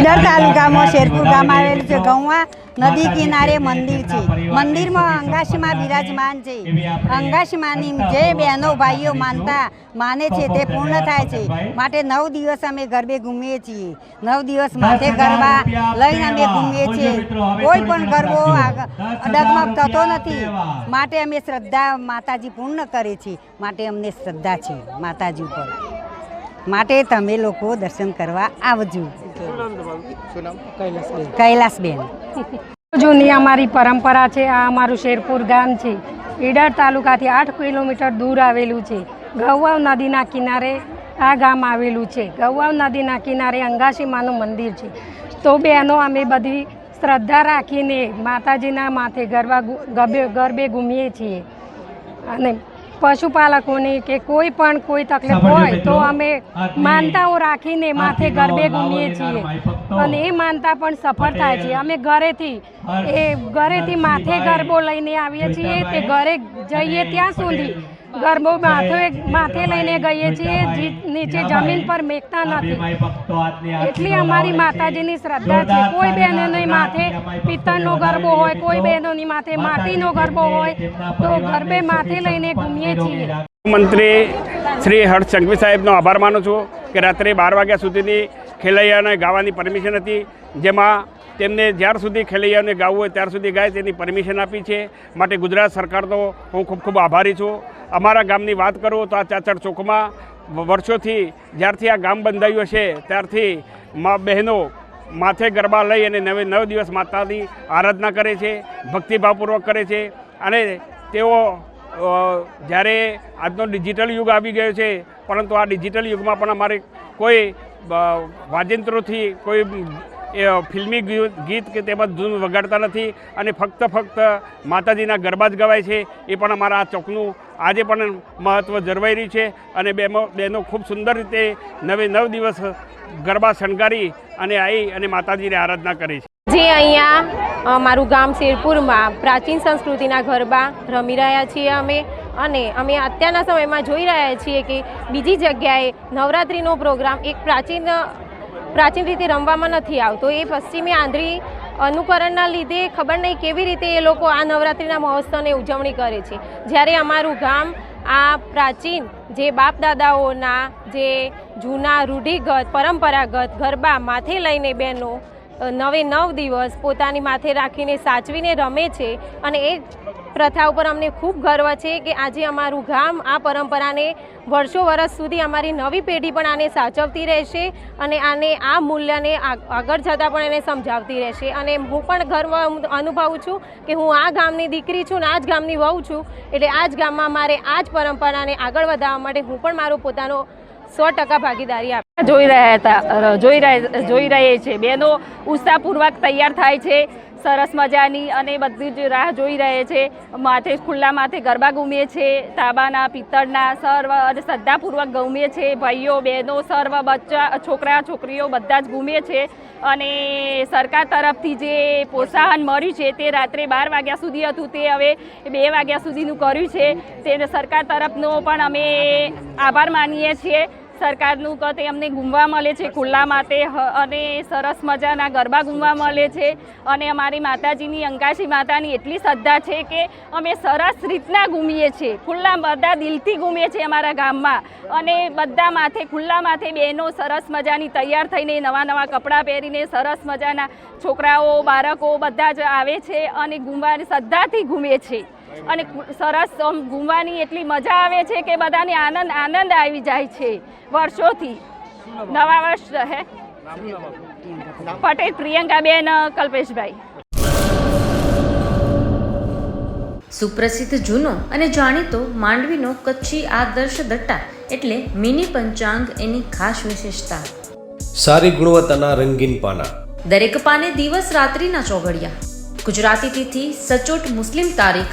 ઈડર તાલુકામાં શેરપુર ગામ આવેલું છે. ગૌવા નદી કિનારે મંદિર છે. મંદિરમાં અંગાશીમાં બિરાજમાન છે. અંગાશીમાની જે બહેનો ભાઈઓ માનતા માને છે તે પૂર્ણ થાય છે. માટે નવ દિવસ અમે ગરબે ઘૂમીએ છીએ. નવ દિવસ માથે ગરબા લઈને અમે ઘૂમીએ છીએ. કોઈ પણ ગરબો ડગમગ થતો નથી. માટે અમે શ્રદ્ધા માતાજી પૂર્ણ કરે છે. માટે અમને શ્રદ્ધા છે માતાજી ઉપર. માટે તમે લોકો દર્શન કરવા આવજો. કૈલાસબેન. જૂની અમારી પરંપરા છે આ અમારું શેરપુર ગામ છે. ઈડર તાલુકાથી આઠ કિલોમીટર દૂર આવેલું છે. ગૌવાવ નદીના કિનારે આ ગામ આવેલું છે. ગૌવાવ નદીના કિનારે અંગાશી માનું મંદિર છે. તો બહેનો અમે બધી શ્રદ્ધા રાખીને માતાજીના માથે ગરબા ગરબે ગરબે ઘૂમીએ છીએ. અને પશુપાલકોની કે કોઈ પણ કોઈ તકલીફ હોય તો અમે માનતાઓ રાખીને માથે ગરબે ઘૂમીએ છીએ. અને એ માનતા પણ સફળ થાય છે. અમે ઘરેથી એ ઘરેથી માથે ગરબો લઈને આવીએ છીએ. તે ઘરે જઈએ ત્યાં સુધી ગરબો માથે માથે લઈને ગઈએ છીએ જી- નીચે જમીન પર મેકતા નથી. એટલી અમારી માતાજીની શ્રદ્ધા છે. કોઈ બહેનોની માથે પિત્તળનો ગરબો હોય કોઈ બહેનોની માથે માટીનો ગરબો હોય તો ગરબે માથે લઈને ઘૂમીએ છીએ. મંત્રી શ્રી હર્ષ સંઘવી સાહેબનો આભાર માનું છું કે રાત્રે બાર વાગ્યા સુધીની ખેલૈયાને ગાવાની પરમિશન હતી જેમાં તેમને જ્યાર સુધી ખેલૈયાઓને ગાવું હોય ત્યાર સુધી ગાય તેની પરમિશન આપી છે. માટે ગુજરાત સરકારનો હું ખૂબ ખૂબ આભારી છું. અમારા ગામની વાત કરું તો આ ચાચર ચોકમાં વર્ષોથી જ્યારથી આ ગામ બંધાયું છે ત્યારથી મા, બહેનો માથે ગરબા લઈ અને નવે, નવ દિવસ માતાની આરાધના કરે છે, ભક્તિભાવપૂર્વક કરે છે અને તેઓ જ્યારે આજનો ડિજિટલ યુગ આવી ગયો છે, પરંતુ આ ડિજિટલ યુગમાં પણ અમારે કોઈ વાજિંત્રોથી કોઈ એ ફિલ્મી ગીત કે તેમજ ધૂન વગાડતા નથી અને ફક્ત ફક્ત માતાજીના ગરબા જ ગવાય છે. એ પણ અમારા આ ચોકનું આજે પણ મહત્ત્વ જળવાઈ રહ્યું છે અને બેનો બહેનો ખૂબ સુંદર રીતે નવે નવ દિવસ ગરબા શણગારી અને આવી અને માતાજીની આરાધના કરે છે. જે અહીંયા મારું ગામ શેરપુરમાં પ્રાચીન સંસ્કૃતિના ગરબા રમી રહ્યા છીએ અમે અને અમે અત્યારના સમયમાં જોઈ રહ્યા છીએ કે બીજી જગ્યાએ નવરાત્રિનો પ્રોગ્રામ એક પ્રાચીન પ્રાચીન રીતે રમવામાં નથી આવતો. એ પશ્ચિમી આંધ્રી અનુકરણના લીધે ખબર નહીં કેવી રીતે એ લોકો આ નવરાત્રિના મહોત્સવની ઉજવણી કરે છે. જ્યારે અમારું ગામ આ પ્રાચીન જે બાપ દાદાઓના જે જૂના રૂઢિગત, પરંપરાગત ગરબા માથે લઈને બહેનો નવે નવ દિવસ પોતાની માથે રાખીને સાચવીને રમે છે અને એ પ્રથા ઉપર અમને ખૂબ ગર્વ છે કે આજે અમારું ગામ આ પરંપરાને વર્ષો વર્ષ સુધી અમારી નવી પેઢી પણ આને સાચવતી રહેશે અને આને આ મૂલ્યને આગળ જતાં પણ એને સમજાવતી રહેશે. અને હું પણ ગર્વ અનુભવું છું કે હું આ ગામની દીકરી છું ને આ જ ગામની વહુ છું, એટલે આ જ ગામમાં મારે આ જ પરંપરાને આગળ વધારવા માટે હું પણ મારો પોતાનો સો ટકા ભાગીદારી આપીશ. જોઈ રહ્યા હતા જોઈ રહ્યા, જોઈ રહીએ છીએ. બહેનો ઉત્સાહપૂર્વક તૈયાર થાય છે, સરસ મજાની અને બધી જ રાહ જોઈ રહે છે. માથે ખુલ્લા માથે ગરબા ગુમીએ છે, તાંબાના, પિત્તળના, સર્વ અને શ્રદ્ધાપૂર્વક ઘૂમીએ છે. ભાઈઓ, બહેનો, સર્વ બચ્ચા, છોકરા, છોકરીઓ બધા જ ગુમીએ છે. અને સરકાર તરફથી જે પ્રોત્સાહન મળ્યું છે તે રાત્રે બાર વાગ્યા સુધી હતું. તે હવે બે વાગ્યા સુધીનું કર્યું છે. તેને સરકાર તરફનો પણ અમે આભાર માનીએ છીએ. સરકારનું કે તે અમને ઘૂમવા મળે છે ખુલ્લા માટે અને સરસ મજાના ગરબા ગુમવા મળે છે. અને અમારી માતાજીની અંકાશી માતાની એટલી શ્રદ્ધા છે કે અમે સરસ રીતના ગુમીએ છીએ. ખુલ્લા બધા દિલથી ગુમીએ છીએ અમારા ગામમાં. અને બધા માથે, ખુલ્લા માથે બહેનો સરસ મજાની તૈયાર થઈને નવા નવા કપડાં પહેરીને સરસ મજાના છોકરાઓ, બાળકો બધા જ આવે છે અને ગુમવાની શ્રદ્ધાથી ગુમે છે અને સરસ આમ ઘૂમવાની એટલી મજા આવે છે કે બધાને આનંદ આનંદ આવી જાય છે વર્ષોથી. નવા વર્ષ રહે. પટેલ પ્રિયંકાબેન કલ્પેશભાઈ. સુપ્રસિદ્ધ જૂનો અને જાણીતો માંડવીનો કચ્છી આદર્શ દટ્ટા એટલે મિની પંચાંગ એની ખાસ વિશેષતા. સારી ગુણવત્તાના રંગીન પાના. દરેક પાને દિવસ રાત્રિના ચોઘડિયા. ગુજરાતી તિથિ સચોટ મુસ્લિમ તારીખ